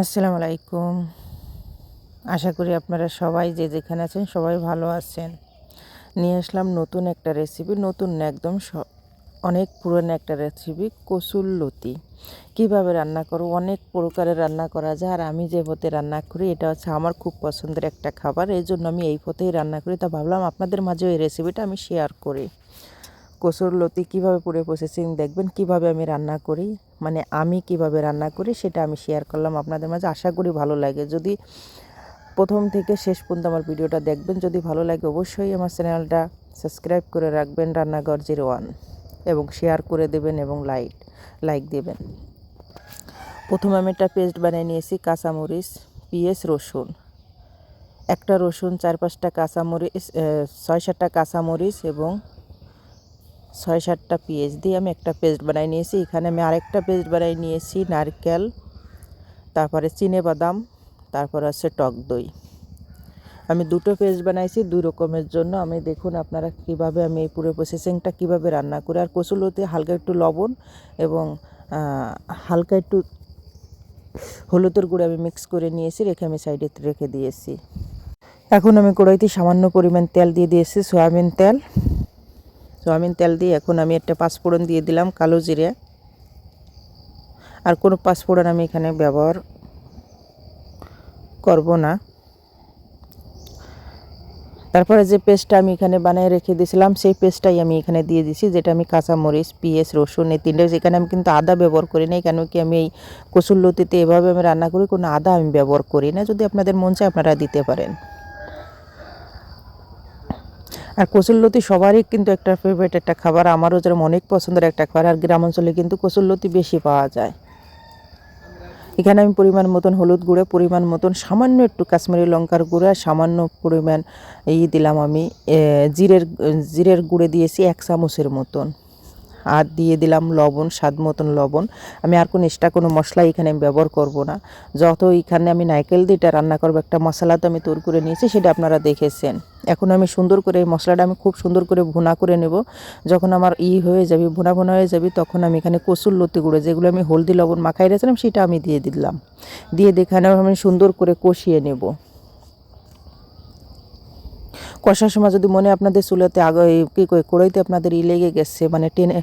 আসসালামু আলাইকুম। আশা করি আপনারা সবাই যে যেখানে আছেন সবাই ভালো আছেন। নিয়ে আসলাম নতুন একটা রেসিপি নতুন না, একদম অনেক পুরনো একটা রেসিপি কসুর লতি। কীভাবে রান্না করো অনেক প্রকারের রান্না করা যায় আর আমি যে পথে রান্না করি এটা হচ্ছে আমার খুব পছন্দের একটা খাবার। এই জন্য আমি এই পথেই রান্না করি। তা ভাবলাম আপনাদের মাঝে ওই রেসিপিটা আমি শেয়ার করি। কসুর লতি কীভাবে পুরো প্রসেসিং দেখবেন, কীভাবে আমি রান্না করি? মানে আমি কীভাবে রান্না করি সেটা আমি শেয়ার করলাম আপনাদের মাঝে। আশা করি ভালো লাগে। যদি প্রথম থেকে শেষ পর্যন্ত আমার ভিডিওটা দেখবেন, যদি ভালো লাগে অবশ্যই আমার চ্যানেলটা সাবস্ক্রাইব করে রাখবেন রান্নাঘর জিরো ওয়ান এবং শেয়ার করে দেবেন এবং লাইক লাইক দেবেন। প্রথমে আমি একটা পেস্ট বানিয়ে নিয়েছি কাঁচামরিচ, পিঁয়াজ, রসুন। একটা রসুন, চার পাঁচটা কাঁচামরিচ ছয় সাতটা কাঁচামরিচ এবং ছয় সাতটা পেঁয়াজ দিয়ে আমি একটা পেস্ট বানিয়ে নিয়েছি। এখানে আমি আরেকটা পেস্ট বানিয়ে নিয়েছি, নারকেল, তারপরে চিনে বাদাম তারপর আছে টক দই। আমি দুটো পেস্ট বানাইছি দুই রকমের জন্য। আমি দেখুন আপনারা কীভাবে আমি এই পুরো প্রসেসিংটা কীভাবে রান্না করি। আর কচুলোতে হালকা একটু লবণ এবং হালকা একটু হলুদের গুঁড়ো আমি মিক্স করে নিয়েছি, রেখে আমি সাইডে রেখে দিয়েছি। এখন আমি কড়াইতে সামান্য পরিমাণ তেল দিয়ে দিয়েছি, সয়াবিন তেল। সয়াবিন তেল দিয়ে এখন আমি একটা পাঁচফোড়ন দিয়ে দিলাম কালো জিরে। আর কোনো পাঁচফোড়ন আমি এখানে ব্যবহার করব না। তারপরে যে পেস্টটা আমি এখানে বানিয়ে রেখে দিয়েছিলাম, সেই পেস্টটাই আমি এখানে দিয়ে দিছি, যেটা আমি কাঁচামরিচ, পিঁয়াজ, রসুন, এই তিনটে, যেখানে আমি কিন্তু আদা ব্যবহার করি না কেন কি আমি এই কচুর লতিতে এভাবে আমি রান্না করি, কোনো আদা আমি ব্যবহার করি না। যদি আপনাদের মন চায় আপনারা দিতে পারেন। আর কচুরলতি সবারই কিন্তু একটা ফেভারিট একটা খাবার। আমারও যেরকম অনেক পছন্দের একটা খাবার, আর গ্রাম অঞ্চলে কিন্তু কচুরলতি বেশি পাওয়া যায়। এখানে আমি পরিমাণ মতন হলুদ গুঁড়ো, পরিমাণ মতন সামান্য একটু কাশ্মীরি লঙ্কার গুঁড়ো, আর সামান্য পরিমাণ ই দিলাম আমি জিরের জিরের গুঁড়ে দিয়েছি এক চামচের মতন। আর দিয়ে দিলাম লবণ, স্বাদ মতন লবণ। আমি আর কোনো এক্সট্রা কোনো মশলা এখানে আমি ব্যবহার করব না। যত এখানে আমি নারকেল দিয়ে এটা রান্না করব, একটা মশলা তো আমি তৈরি করে নিয়েছি, সেটা আপনারা দেখেছেন। এখন আমি সুন্দর করে এই মশলাটা আমি খুব সুন্দর করে ভুনা করে নেব। যখন আমার ই হয়ে যাবে, ভুনা ভুনা হয়ে যাবে, তখন আমি এখানে কচুর লতি গুঁড়ো, যেগুলো আমি হলদি লবণ মাখাই রেখেছিলাম, সেটা আমি দিয়ে দিলাম। দিয়ে দেখানে আমি সুন্দর করে কষিয়ে নেব। কষার সময় যদি মনে আপনাদের চুলাতে আগে কী করে কড়াইতে আপনাদের ই লেগে গেছে মানে টেনে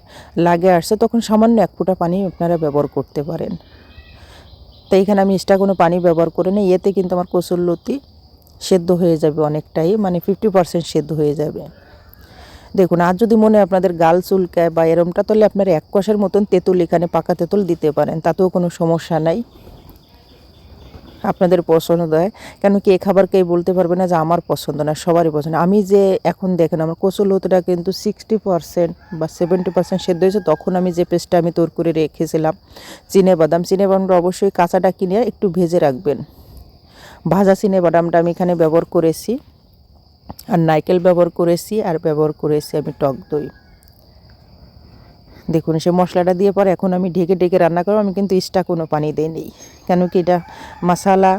লাগে আসছে, তখন সামান্য এক ফোঁটা পানি আপনারা ব্যবহার করতে পারেন। তো এইখানে আমি এক্সট্রা কোনো পানি ব্যবহার করে নিই, এতে কিন্তু আমার কচুর লতি সেদ্ধ হয়ে যাবে অনেকটাই মানে ফিফটি পার্সেন্ট সেদ্ধ হয়ে যাবে। দেখুন, আর যদি মনে আপনাদের গাল চুলকায় বা এরমটা, তাহলে আপনারা এক কষের মতন তেঁতুল এখানে পাকা তেঁতুল দিতে পারেন, তাতেও কোনো সমস্যা নাই। আপনাদের পছন্দ হয়। কেন কি এ খাবার কেউ বলতে পারবে না যে আমার পছন্দ না, সবারই পছন্দ। আমি যে এখন দেখেন, আমার কচুর লতিটা কিন্তু সিক্সটি পার্সেন্ট বা সেভেন্টি পার্সেন্ট সেদ্ধ হয়েছে, তখন আমি যে পেস্টটা আমি তৈরি করে রেখেছিলাম, চিনে বাদাম। চিনে বাদামটা অবশ্যই কাঁচাটা কিনে একটু ভেজে রাখবেন। ভাজা চিনে বাদামটা আমি এখানে ব্যবহার করেছি, আর নারকেল ব্যবহার করেছি, আর ব্যবহার করেছি আমি টক দই। দেখুন, সে মশলাটা দিয়ে পরে এখন আমি ঢেকে ঢেকে রান্না করব, আমি কিন্তু এক্সট্রা কোনো পানি দিইনি। কেন কি এটা মশালা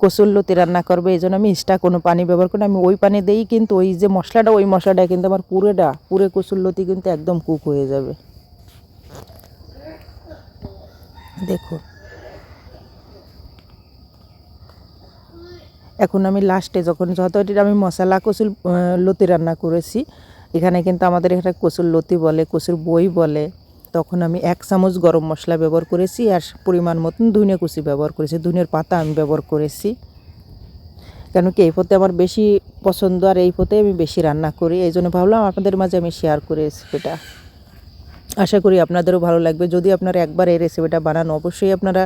কচুরলতি রান্না করবে এই জন্য আমি এক্সট্রা কোনো পানি ব্যবহার করি। আমি ওই পানি দিই কিন্তু ওই যে মশলাটা, ওই মশলাটা কিন্তু আমার পুরোটা, পুরো কচুরলতি কিন্তু একদম কুক হয়ে যাবে। দেখুন। এখন আমি লাস্টে যখন যত আমি মশলা, কচুর লতি রান্না করেছি এখানে কিন্তু আমাদের এখানে কচুর লতি বলে, কচুর বই বলে। তখন আমি এক চামচ গরম মশলা ব্যবহার করেছি আর পরিমাণ মতন ধুনে কুচি ব্যবহার করেছি। ধুনের পাতা আমি ব্যবহার করেছি। কেন কি এই পথে আমার বেশি পছন্দ আর এই পথে আমি বেশি রান্না করি। এই জন্য ভাবলাম আপনাদের মাঝে আমি শেয়ার করে রেসিপিটা আশা করি আপনাদেরও ভালো লাগবে। যদি আপনারা একবার এই রেসিপিটা বানান, অবশ্যই আপনারা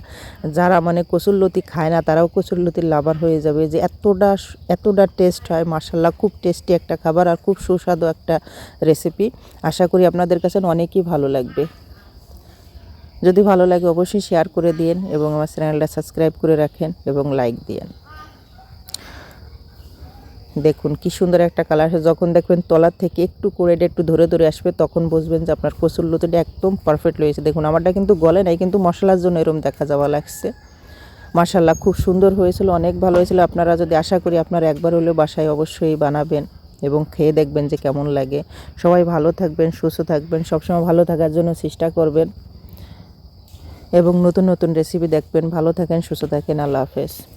যারা মানে কচুরলতি খায় না, তারাও কচুরলতির লাভার হয়ে যাবে। যে এতটা এতটা টেস্ট হয় মার্শাল্লাহ খুব টেস্টি একটা খাবার আর খুব সুস্বাদু একটা রেসিপি আশা করি আপনাদের কাছে অনেকই ভালো লাগবে। যদি ভালো লাগে, অবশ্যই শেয়ার করে দিন এবং আমার চ্যানেলটা সাবস্ক্রাইব করে রাখেন এবং লাইক দিন দেখুন, কি সুন্দর একটা কালার। যখন দেখবেন তলার থেকে একটু করে একটু ধরে ধরে আসবে, তখন বুঝবেন যে আপনার কচুর লতিটা একদম পারফেক্ট হয়েছে দেখুন, আমারটা কিন্তু গলে নাই, কিন্তু মশলার জন্য এরম দেখা যাওয়া লাগছে। মাশাল্লাহ খুব সুন্দর হয়েছিল, অনেক ভালো হয়েছিল। আপনারা যদি আশা করি আপনারা একবার হলেও বাসায় অবশ্যই বানাবেন এবং খেয়ে দেখবেন যে কেমন লাগে। সবাই ভালো থাকবেন, সুস্থ থাকবেন, সবসময় ভালো থাকার জন্য চেষ্টা করবেন। এবং নতুন নতুন রেসিপি দেখবেন। ভালো থাকেন, সুস্থ থাকেন। আল্লাহ হাফেজ।